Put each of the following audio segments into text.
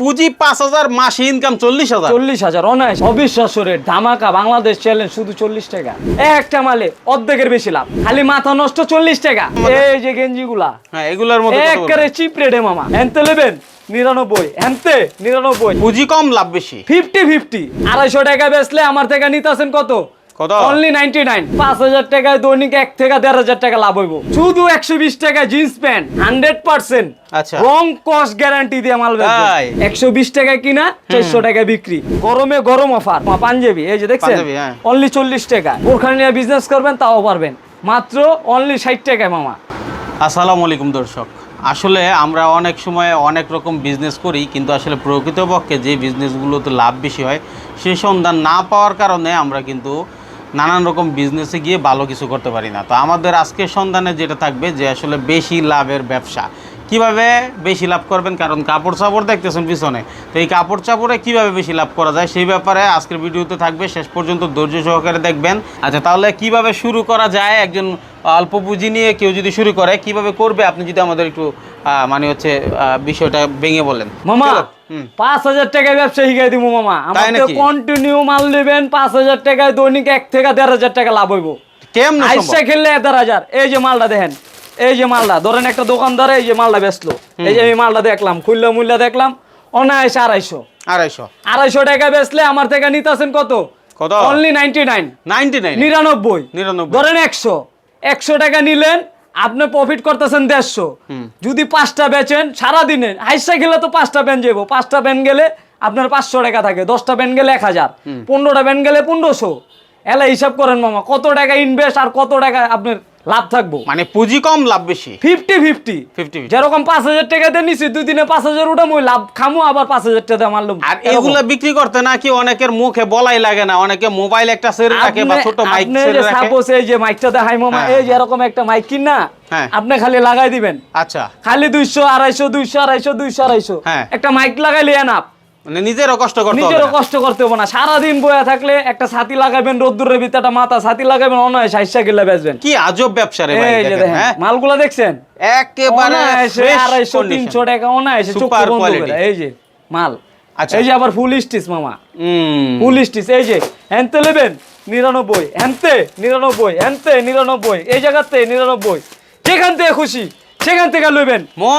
পুঁজি পাঁচ হাজার মাসে ইনকাম চল্লিশ হাজার। চল্লিশ হাজার অনায়াস। অবিশ্বাস্য রেট ধামাকা বাংলাদেশ চ্যালেঞ্জ শুধু চল্লিশ টাকা। একটা মালে অর্ধেকের বেশি লাভ। খালি মাথা নষ্ট চল্লিশ টাকা। এই যে গেঞ্জিগুলা। হ্যাঁ এগুলোর মধ্যে? একেবারে চিপ রেটে মামা। হ্যান্তে নেবেন? নিরানব্বই। এনতে নিরানব্বই। পুঁজি কম লাভ বেশি। Fifty fifty. আড়াইশো টাকা বেচলে আমার থেকে নিতে নিতেছেন কত? কত? অনলি টাকায় দৈনিক থেকে টাকা লাভ হইব। শুধু একশো বিশ টাকা জিন্স প্যান্ট আচ্ছা। রং গ্যারান্টি দিয়ে মাল টাকা কিনা টাকা বিক্রি। গরমে গরম অফার পাঞ্জাবি এই যে দেখছেন? হ্যাঁ। অনলি টাকা। নিয়ে বিজনেস করবেন তাও পারবেন। মাত্র অনলি টাকায় মামা। আসসালামু আলাইকুম দর্শক। আসলে আমরা অনেক সময় অনেক রকম বিজনেস করি কিন্তু আসলে প্রকৃতপক্ষে যে বিজনেসগুলোতে লাভ বেশি হয় সেই সন্ধান না পাওয়ার কারণে আমরা কিন্তু নানান রকম বিজনেসে গিয়ে ভালো কিছু করতে পারি না। তো আমাদের আজকের সন্ধানে যেটা থাকবে যে আসলে বেশি লাভের ব্যবসা। কীভাবে বেশি লাভ করবেন? কারণ কাপড় চাপড় দেখতেছেন পিছনে। তো এই কাপড় চাপড়ে কীভাবে বেশি লাভ করা যায় সেই ব্যাপারে আজকের ভিডিওতে থাকবে। শেষ পর্যন্ত ধৈর্য সহকারে দেখবেন। আচ্ছা তাহলে কীভাবে শুরু করা যায়? একজন অল্প পুঁজি নিয়ে কেউ যদি শুরু করে কীভাবে করবে? আপনি যদি আমাদের একটু মানে হচ্ছে বিষয়টা ভেঙে বলেন। মামা। পাঁচ হাজার টাকায় ব্যবসা শিখাই দিব মামা। কন্টিনিউ মাল নেবেন পাঁচ হাজার টাকায় দৈনিক এক থেকে দেড় হাজার টাকা লাভ হইব। কেমনে আইসা খেললে দেড় হাজার। এই যে মালটা দেখেন এই যে মালটা ধরেন একটা দোকানদার এই যে মালটা বেচলো। এই যে এই মালটা দেখলাম খুললে মুল্লা দেখলাম অনায়াসে আড়াইশো। আড়াইশো। আড়াইশো টাকা বেচলে আমার থেকে নিতেছেন কত? কত? Only ninety nine ninety nine নিরানব্বই। নিরানব্বই। ধরেন একশো। একশো টাকা নিলেন আপনি প্রফিট করতেছেন দেড়শো। যদি পাঁচটা বেচেন সারাদিনে হাইসা গেলে তো পাঁচটা ব্যান যাব পাঁচটা ব্যান গেলে আপনার পাঁচশো টাকা থাকে দশটা ব্যান গেলে এক হাজার পনেরোটা ব্যান গেলে পনেরোশো। এলা হিসাব করেন মামা কত টাকা ইনভেস্ট আর কত টাকা আপনার লাভ থাকব। মানে পুঁজি কম লাভ বেশি। Fifty fifty. 50-50 যেরকম পাঁচ হাজার টাকা দিয়ে নিছি দুই দিনে পাঁচ হাজার উঠাম ওই লাভ খামো আবার পাঁচ হাজার টাকা দিয়ে মারলাম আর এগুলা বিক্রি করতে নাকি অনেকের মুখে বলাই লাগে না অনেকে মোবাইল একটা সেরে রাখে বা ছোট মাইক সেরে রাখে। সাপোজ এই যে মাইকটা দেখাই মামা হ্যাঁ, এই যে এরকম একটা মাইক কিনা হ্যাঁ। আপনি খালি লাগাই দিবেন। আচ্ছা। খালি দুইশো আড়াইশো দুইশো আড়াইশো দুইশো আড়াইশো। হ্যাঁ। একটা মাইক লাগাইলে এনাপ মানে নিজেরও কষ্ট করতে নিজেরও কষ্ট করতে হবে না। সারাদিন বয়া থাকলে একটা ছাতি লাগাবেন রোদ্দুরের ভিতরে একটা মাথা ছাতি লাগাবেন গেলে বেচবেন। কি আজব ব্যবসা রে ভাই দেখেন, হ্যাঁ? মালগুলা দেখছেন? একেবারে আড়াইশো তিনশো টাকা বন্ধ quality। করে। এই যে মাল। আচ্ছা। এই যে আবার ফুল স্টিচ মামা। হুম। ফুল স্টিচ এই যে হ্যানতে নেবেন? নিরানব্বই। হ্যানতে নিরানব্বই। হ্যানতে নিরানব্বই। এই জায়গাতে নিরানব্বই। যেখান থেকে খুশি সেখান থেকে মন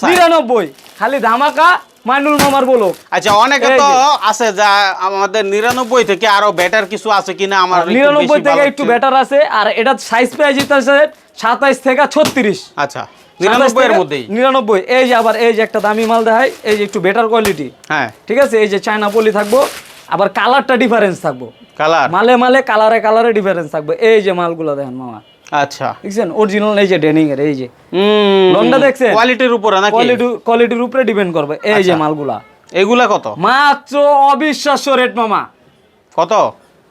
চায়। নিরানব্বই। খালি ধামাকা মাইনুল মামার বলো। আচ্ছা অনেকে তো। আছে যা আমাদের নিরানব্বই থেকে আরও বেটার কিছু আছে কিনা আমার একটু নিরানব্বই বেশি থেকে একটু বেটার আছে আর এটা সাইজ পেয়ে যেতেছে সাতাইশ থেকে ছত্রিশ। আচ্ছা এর মধ্যেই? এই যে আবার এই যে একটা দামি মাল দেখায় এই যে একটু বেটার কোয়ালিটি হ্যাঁ। ঠিক আছে এই যে চায়না পলি থাকব আবার কালারটা ডিফারেন্স থাকব। কালার মালে মালে কালারে কালারে ডিফারেন্স থাকবে। এই যে মালগুলো দেখেন মামা। আচ্ছা। দেখছেন? অরিজিনাল এই যে ডেনিং এর এই যে। রংটা দেখছেন? কোয়ালিটির উপরে নাকি? কোয়ালিটি কোয়ালিটির উপরে ডিপেন্ড করবে। এই যে আচ্ছা। মালগুলা। এগুলা কত? মাত্র অবিশ্বাস্য রেট মামা। কত?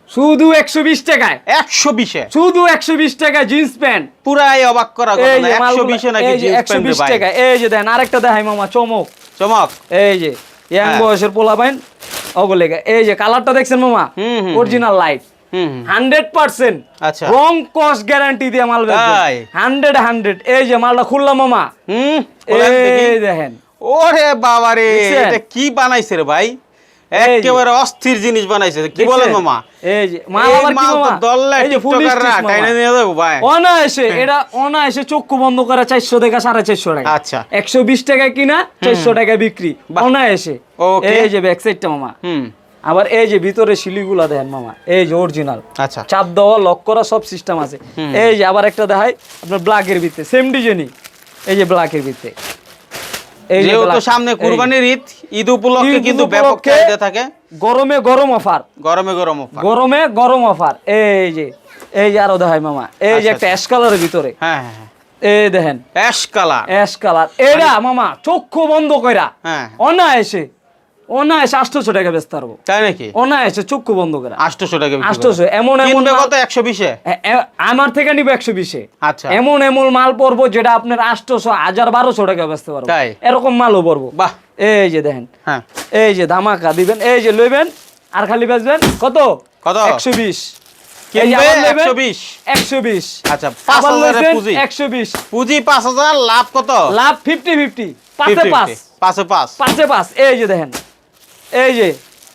শুধু একশো বিশ টাকায়। একশো বিশে? শুধু একশো বিশ টাকা জিন্স প্যান্ট পুরাই অবাক করা একশো বিশে নাকি একশো বিশ ভাই টাকা এই যে দেন আরেকটা দেখাই মামা চমক। চমক? এই যে ইয়াং হ্যাঁ। বয়সের পোলা পাইন ওগুলো এই যে কালারটা দেখছেন মামা? Original light. হান্ড্রেড পার্সেন্ট আচ্ছা। রং কস্ট গ্যারান্টি দিয়ে মাল হান্ড্রেড হান্ড্রেড। এই যে মালটা খুললাম মামা। হুম এই দেখেন। ওরে বাবা রে এটা কি বানাইছে রে ভাই? একেবারে অস্থির জিনিস বানাইছে কি বলেন মামা? এই যে মাল তো দল্লা টিকটকাররা নিয়ে যাব ভাই। অনায়াসে এটা অনায়াসে চক্ষু বন্ধ করে চারশো টাকা সাড়ে চারশো টাকা। আচ্ছা। একশো বিশ টাকা কিনা চারশো টাকা বিক্রি। অনায়াসে। এই যে ব্যাক সাইডটা মামা। হুম। আবার এই যে ভিতরে শিলিগুলা দেখেন মামা এই যে অরিজিনাল আচ্ছা। চাপ দেওয়া লক করা সব সিস্টেম আছে। এই যে আবার একটা দেখাই আপনার ব্ল্যাকের ভিতরে সেম ডিজাইনই এই যে ব্ল্যাকের ভিতরে। যেহেতু সামনে কুরবানির ঈদ ঈদ উপলক্ষে কিন্তু ব্যাপক চাহিদা থাকে। গরমে গরম অফার গরমে গরম offer। গরমে গরম অফার এই যে এই যে আরও দেখাই মামা। এই যে আচ্ছা, একটা অ্যাশ কালারের ভিতরে। হ্যাঁ হ্যাঁ হ্যাঁ। এই দেখেন। অ্যাশ কালার অ্যাশ কালার এটা মামা চক্ষু বন্ধ কইরা হ্যাঁ। অনায়াসে অনায়াসে আটশোশো টাকা বেচতে পারব। তাই নাকি? অনায়াসে চক্ষু বন্ধ করা। আটশোশো টাকা আটশোশো করে। এমন এমন কত? একশো বিশে? আমার থেকে নিবে একশো বিশে। আচ্ছা। এমন এমন মাল পরবো যেটা আপনার আটশোশো হাজার বারোশো টাকা বেচতে পারব। এরকম মালও পরবো। বাহ। এই যে দেখেন। হ্যাঁ। এই যে ধামাকা দিবেন এই যে লইবেন আর খালি বেচবেন কত? কত? একশো বিশ। আচ্ছা পুঁজি। একশো বিশ। পুঁজি পাঁচ হাজার লাভ কত? লাভ ফিফটি ফিফটি। পাঁচে পাঁচ। পাঁচে পাঁচ। এই যে দেখেন। এই যে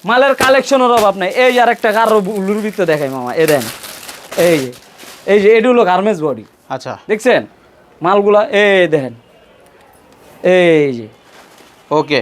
মালের কালেকশনের অভাব নাই। এই যে আরেকটা কারও লুর ভিতরে দেখাই মামা এ দেন। এই যে এই যে এটি হলো গার্মেন্টস বডি আচ্ছা। দেখছেন? মালগুলা এই দেখেন এই যে। ওকে।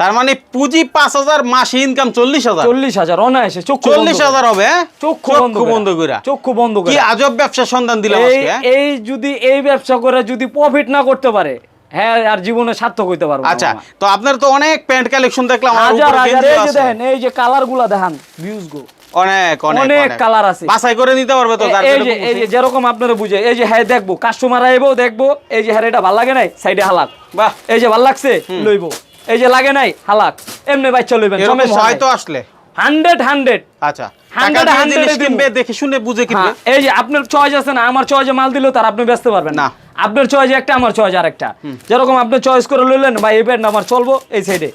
তার মানে পুঁজি পাঁচ হাজার মাসে ইনকাম চল্লিশ হাজার? চল্লিশ হাজার অনায়াসে চক্ষু চল্লিশ হাজার হবে হ্যাঁ? চক্ষু বন্ধ বন্ধ করে চক্ষু বন্ধ কি করে। আজব ব্যবসা সন্ধান দিলাম এই হ্যাঁ? এই যদি এই ব্যবসা করে যদি প্রফিট না করতে পারে হ্যাঁ আর জীবনে সার্থক হইতে পারব আচ্ছা তো আপনার তো অনেক প্যান্ট কালেকশন দেখলাম হাজার হাজার এই যে দেখেন এই যে কালারগুলা দেখান ভিউজ গো অনেক অনেক অনেক আছে। বাছাই করে নিতে পারবে তো এই যে এই যে যেরকম আপনারা বুঝে এই যে হ্যাঁ দেখব কাস্টমার আইবো দেখব এই যে হ্যাঁ এটা ভালো লাগে নাই? সাইডে হালাক। বাহ। এই যে ভালো লাগছে? লইবো। এই যে লাগে নাই? হালাক। এমনি বাচ্চা লইবেন হয়তো আসলে। Hundred hundred. আচ্ছা। Hundred, টাকা দিয়ে hundred জিনিস এ দিব। কিনবে দেখে শুনে বুঝে কিনবে। এই যে আপনার চয়েস আছে না আমার চয়েসে মাল দিলেও তার আপনি বেচতে পারবেন না। না। আপনার চয়েস একটা আমার চয়েস আর একটা যেরকম আপনি চয়েস করে লইলেন ভাই এই প্যান্ট আমার চলবো এই সাইডে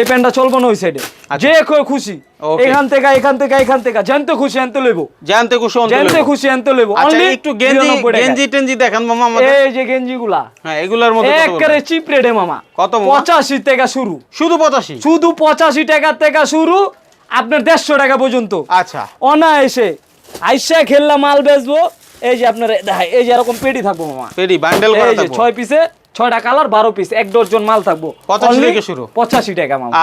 এই প্যান্টটা চলবো না ওই সাইডে যে খুশি এখান থেকে এখান থেকে এখান থেকে জানতে খুশি আনতে লইবো। জানতে খুশি জানতে খুশি আনতে লইবো। একটু গেঞ্জি গেঞ্জি টেঞ্জি দেখান মামা আমাদের। এই যে গেঞ্জি গুলা হ্যাঁ এগুলোর মধ্যে কত একেবারে চিপ রেটে মামা। কত মামা? পঁচাশি টাকা শুরু। শুধু পঁচাশি? শুধু পঁচাশি টাকা থেকে শুরু আপনার দেড়শো টাকা পর্যন্ত। আচ্ছা। অনায়াসে আইসা খেললা মাল বেচবো। এই যে আপনার দেখাই এই যে এরকম পেটি থাকব মামা। পেডি বান্ডেল করা থাকব। ছয় পিসে ছয়টা কালার বারো পিস এক ডজন মাল থাকব। 85 থেকে শুরু? পঁচাশি টাকা মামা।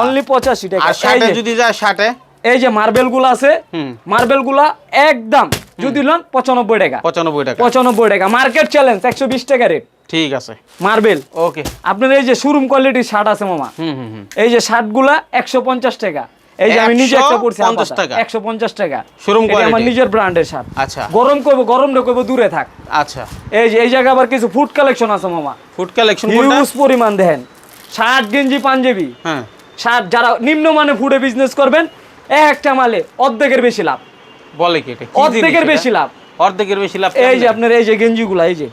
অনলি পঁচাশি টাকা। এই যে- যদি যায় শার্টে? এই যে মার্বেলগুলো আছে মার্বেলগুলা একদম যদি লন পঁচানব্বই টাকা। পঁচানব্বই টাকা। পঁচানব্বই টাকা। মার্কেট চ্যালেঞ্জ একশো বিশ টাকা রেট ঠিক আছে। মার্বেল ওকে আপনার এই যে শোরুম কোয়ালিটির শার্ট আছে মামা। এই যে শার্টগুলা একশো পঞ্চাশ টাকা। এই যে আমি নিজে একটা পড়ছি 150 টাকা। একশো পঞ্চাশ টাকা। Showroom এটা আমার নিজের ব্র্যান্ডের শার্ট। আচ্ছা। গরম করব গরম করব দূরে থাক। আচ্ছা। এই যে এই জায়গায় আবার কিছু ফুড কালেকশন আছে মামা। ফুড কালেকশন কোনটা? হিউজ পরিমাণ দেখেন। শার্ট গেঞ্জি পাঞ্জাবি। হ্যাঁ। শার্ট যারা নিম্নমানে ফুডে বিজনেস করবেন একটা মালে অর্ধেকের বেশি লাভ। বলে কি এটা? অর্ধেকের বেশি লাভ। অর্ধেকের বেশি লাভ এই যে আপনার এই যে গেঞ্জিগুলা এই যে।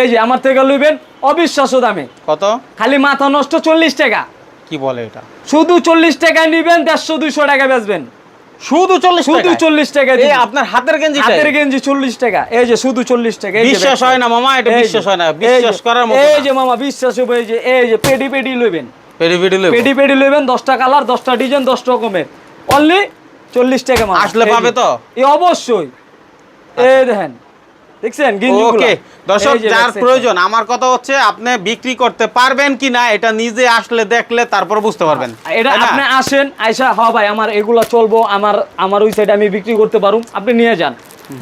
এই যে আমার থেকে লইবেন অবিশ্বাস্য দামে। কত? খালি মাথা নষ্ট চল্লিশ টাকা। কি বলে এটা? শুধু চল্লিশ টাকায় নিবেন দেড়শো দুইশো টাকা বেচবেন। শুধু চল্লিশ শুধু চল্লিশ টাকা এই আপনার হাতের গেঞ্জি হাতের গেঞ্জি চল্লিশ টাকা। এই যে শুধু চল্লিশ টাকা বিশ্বাস হয় না মামা এটা বিশ্বাস হয় না। বিশ্বাস করার মতো এই যে মামা বিশ্বাস হবে এই যে এই যে পেডি পেডি লইবেন। পেডি পেডি লইব? পেডি পেডি লইবেন দশটা কালার দশটা ডিজাইন দশ রকমের। অনলি চল্লিশ টাকা মামা। আসলে পাবে তো? এই অবশ্যই। এই দেখেন দেখছেন ওকে দর্শক যার প্রয়োজন আমার কথা হচ্ছে আপনি বিক্রি করতে পারবেন কি না এটা নিজে আসলে দেখলে তারপর বুঝতে পারবেন। এটা আপনি আসেন আইসা হ ভাই আমার এগুলা চলবো আমার আমার ওই সাইডে আমি বিক্রি করতে পারুম। আপনি নিয়ে যান।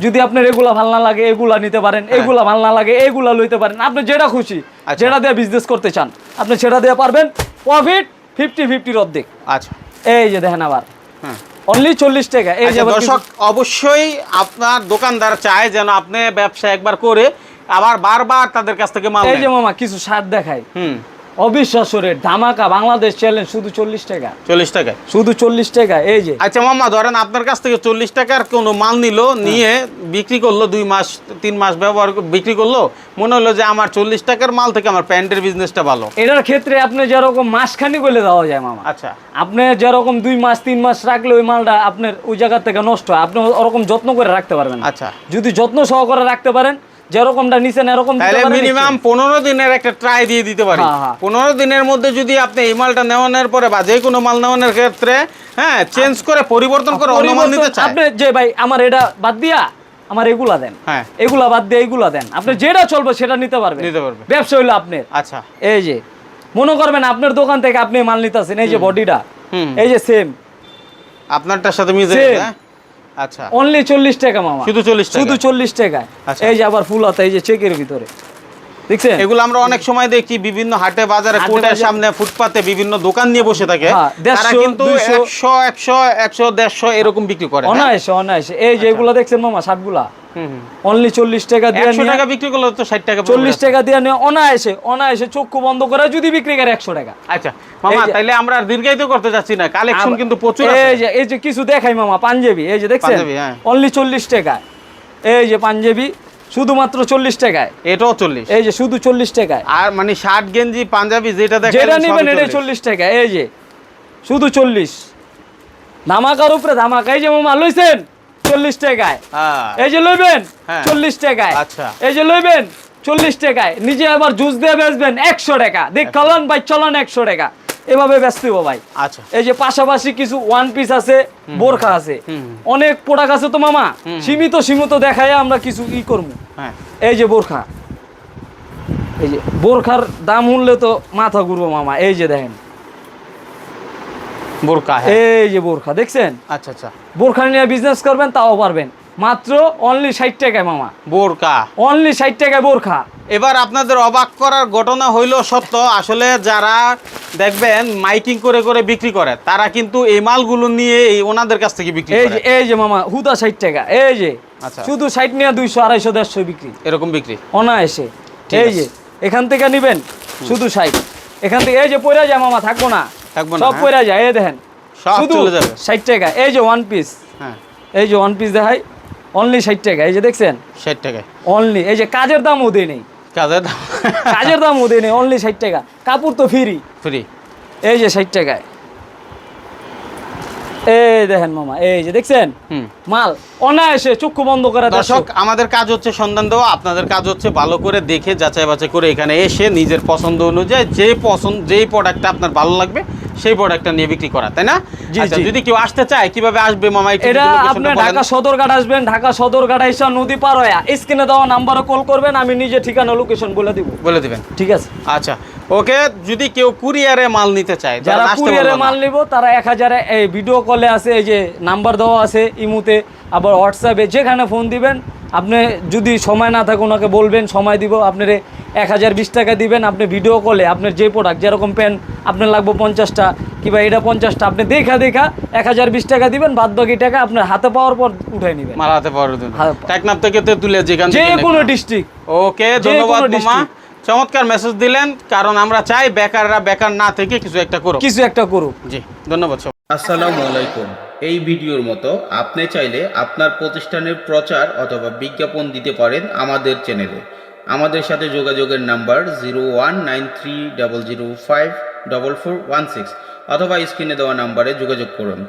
যদি আপনার এগুলা ভালো না লাগে এগুলা নিতে পারেন এগুলা ভালো না লাগে এগুলা লইতে পারেন। আপনি যেটা খুশি হ্যাঁ। আচ্ছা। যেটা দিয়ে বিজনেস করতে চান আপনি সেটা দিয়ে পারবেন। প্রফিট ফিফটি ফিফটির অর্ধেক। আচ্ছা। এই যে দেখেন আবার। হ্যাঁ। অনলি চল্লিশ টাকা। এই যে আচ্ছা, দর্শক অবশ্যই আপনার দোকানদার চায় যেন আপনি ব্যবসা একবার করে আবার বারবার তাদের কাছ থেকে মাল এই যে মামা কিছু সার দেখায় হুম। অবিশ্বাস্য রেট ধামাকা বাংলাদেশ চ্যালেঞ্জ শুধু চল্লিশ টাকা। চল্লিশ টাকায়? শুধু চল্লিশ টাকা এই যে। আচ্ছা মামা ধরেন আপনার কাছ থেকে চল্লিশ টাকার কোনো মাল নিল নিয়ে বিক্রি করল দুই মাস তিন মাস ব্যবহার বিক্রি করল মনে হলো যে আমার চল্লিশ টাকার মাল থেকে আমার প্যান্টের বিজনেসটা ভালো। এটার ক্ষেত্রে আপনি যেরকম মাসখানি করলে দেওয়া যায় মামা। আচ্ছা। আপনি যেরকম দুই মাস তিন মাস রাখলে ওই মালটা আপনার ওই জায়গা থেকে নষ্ট হয় আপনি ওরকম যত্ন করে রাখতে পারবেন আচ্ছা। যদি যত্ন সহকারে রাখতে পারেন যেরকমটা নিচেন এরকম তাহলে মিনিমাম পনেরো দিনের একটা ট্রাই দিয়ে দিতে পারি। হ্যাঁ, হ্যাঁ। পনেরো দিনের মধ্যে যদি আপনি এই মালটা নেওয়ানোর পরে বা যে কোনো মাল নেওয়ানোর ক্ষেত্রে হ্যাঁ চেঞ্জ করে পরিবর্তন করে অন্য মাল নিতে চায়। আপনি যে ভাই আমার এটা বাদ দিয়া আমার এগুলা দেন। হ্যাঁ। এগুলা বাদ দিয়ে এগুলা দেন। আপনি যেটা চলবে সেটা নিতে পারবেন। নিতে পারবে। ব্যবসা হইল আপনার। আচ্ছা। এই যে মনে করবেন আপনার দোকান থেকে আপনি মাল নিতেছেন এই যে বডিটা। এই যে সেম আপনারটার সাথে মিজে Same. আচ্ছা। অনলি চল্লিশ টাকা মামা। শুধু চল্লিশ শুধু চল্লিশ টাকায় আচ্ছা। এই যে আবার ফুল হাতা এই যে চেকের ভিতরে। দেখছেন? এগুলো আমরা অনেক সময় দেখি বিভিন্ন হাটে বাজারে কোটার সামনে ফুটপাতে বিভিন্ন দোকান নিয়ে বসে থাকে। হ্যাঁ, তারা কিন্তু এরকম বিক্রি করে হ্যাঁ? অনায়াসে অনায়াসে। এই যে এগুলো দেখছেন মামা শার্টগুলা। অনলি চল্লিশ টাকা দিয়ে টাকা বিক্রি করলে তো ষাট টাকা চল্লিশ টাকা দিয়ে নিয়ে অনায়াসে অনায়াসে চক্ষু বন্ধ করে যদি বিক্রি করে একশো টাকা। আচ্ছা মামা তাইলে আমরা আর দীর্ঘায়িত করতে যাচ্ছি না কালেকশন কিন্তু প্রচুর এই যে এই যে কিছু দেখাই মামা পাঞ্জাবি এই যে দেখছেন? হ্যাঁ। অনলি চল্লিশ টাকা। এই যে পাঞ্জাবি শুধুমাত্র চল্লিশ টাকায়। এটাও চল্লিশ। এই যে শুধু চল্লিশ টাকায়। আর মানে শার্ট গেঞ্জি পাঞ্জাবি যেটা দেখা যেটা নেবেন এটাই চল্লিশ। টাকা। এই যে শুধু চল্লিশ। ধামাকার উপরে ধামাকা এই যে মামা লইছেন। চল্লিশ টাকায়। হ্যাঁ। এই যে লইবেন হ্যাঁ। চল্লিশ টাকায়। আচ্ছা। এই যে লইবেন চল্লিশ টাকায়। নিজে আবার জুস দিয়ে বেচবেন একশো টাকা। দেখ চলন ভাই চলন একশো টাকা। এভাবে ব্যস্ত হব ভাই। আচ্ছা। এই যে পাশাপাশি কিছু ওয়ান পিস আছে বোরখা আছে। অনেক প্রোডাক্ট আছে তো মামা। সীমিত সীমিত দেখায় আমরা কিছু ই করব হ্যাঁ। এই যে বোরখা। এই যে বোরখার দাম উঠলে তো মাথা ঘুরবো মামা। এই যে দেখেন। বোরকা হ্যাঁ। এই যে বোরখা দেখছেন? আচ্ছা আচ্ছা। বোরখা নিয়ে বিজনেস করবেন তাও পারবেন। মাত্র অনলি ষাট টাকায় মামা। বোরকা অনলি ষাট টাকায় বোরখা। এবার আপনাদের অবাক করার ঘটনা হইল সত্য আসলে যারা দেখবেন মাইকিং করে করে বিক্রি করে তারা কিন্তু এই মালগুলো নিয়ে এই ওনাদের কাছ থেকে বিক্রি এই যে এই যে মামা হুদা ষাট টাকা এই যে আচ্ছা। শুধু ষাট নিয়ে দুইশো আড়াইশো দেড়শো বিক্রি। এরকম বিক্রি। অনায়াসে। এই যে এখান থেকে নিবেন শুধু ষাট। এখান থেকে এই যে পয়রা যায় মামা থাকব না, সব হ্যাঁ। পয়রা যায় এই দেখেন। সব চলে যাবে। টাকা এই যে ওয়ান পিস হ্যাঁ। এই যে ওয়ান পিস দেখাই অনলি ষাট টাকা এই যে দেখছেন? ষাট টাকা। অনলি এই যে কাজের দাম ওদের নেই। কাজের দাম। কাজের দাম ওদের নেই অনলি ষাট টাকা। কাপড় তো ফ্রি ফ্রি এই যে ষাট টাকায়। এই দেখেন মামা এই যে দেখছেন? মাল অনায়াসে চক্ষু বন্ধ করে দর্শক আমাদের কাজ হচ্ছে সন্ধান দেওয়া আপনাদের কাজ হচ্ছে ভালো করে দেখে যাচাই বাছাই করে এখানে এসে নিজের পছন্দ অনুযায়ী যে পছন্দ যেই প্রোডাক্টটা আপনার ভালো লাগবে সেই প্রোডাক্টটা নিয়ে বিক্রি করা তাই না? আচ্ছা যদি কেউ আসতে চায় কীভাবে আসবে মামা এটা আপনি ঢাকা সদরঘাট আসবেন ঢাকা সদরঘাট এসে নদী পার হয়ে স্ক্রিনে দেওয়া নাম্বারে কল করবেন আমি নিজে ঠিকানা লোকেশন বলে দিব। বলে দিবেন। ঠিক আছে? আচ্ছা ওকে যদি কেউ কুরিয়ারে মাল নিতে চায় যারা কুরিয়ারে মাল নিব তারা এক হাজারে এই ভিডিও কলে আছে এই যে নাম্বার দেওয়া আছে ইমুতে আবার হোয়াটসঅ্যাপে যেখানে ফোন দিবেন আপনি যদি সময় না থাকে ওনাকে বলবেন সময় দিব আপনার এক হাজার বিশ টাকা দিবেন আপনি ভিডিও কলে আপনার যে প্রোডাক্ট যেরকম পেন আপনার লাগবে পঞ্চাশটা কিংবা এটা পঞ্চাশটা আপনি দেখা দেখা এক হাজার বিশ টাকা দিবেন বাদ বাকি টাকা আপনার হাতে পাওয়ার পর উঠে নেবেন। হাতে পাওয়ার থেকে যেখান যে কোনো ডিস্ট্রিক্ট ওকে যে ধন্যবাদ। চমৎকার মেসেজ দিলেন কারণ আমরা চাই বেকাররা বেকার না থেকে কিছু একটা করুক। কিছু একটা করুক। জি ধন্যবাদ সব আসসালামু আলাইকুম। এই ভিডিওর মতো আপনি চাইলে আপনার প্রতিষ্ঠানের প্রচার অথবা বিজ্ঞাপন দিতে পারেন আমাদের চ্যানেলে। আমাদের সাথে যোগাযোগের number zero one nine three double zero five double four one six অথবা স্ক্রিনে দেওয়া নাম্বারে যোগাযোগ করুন।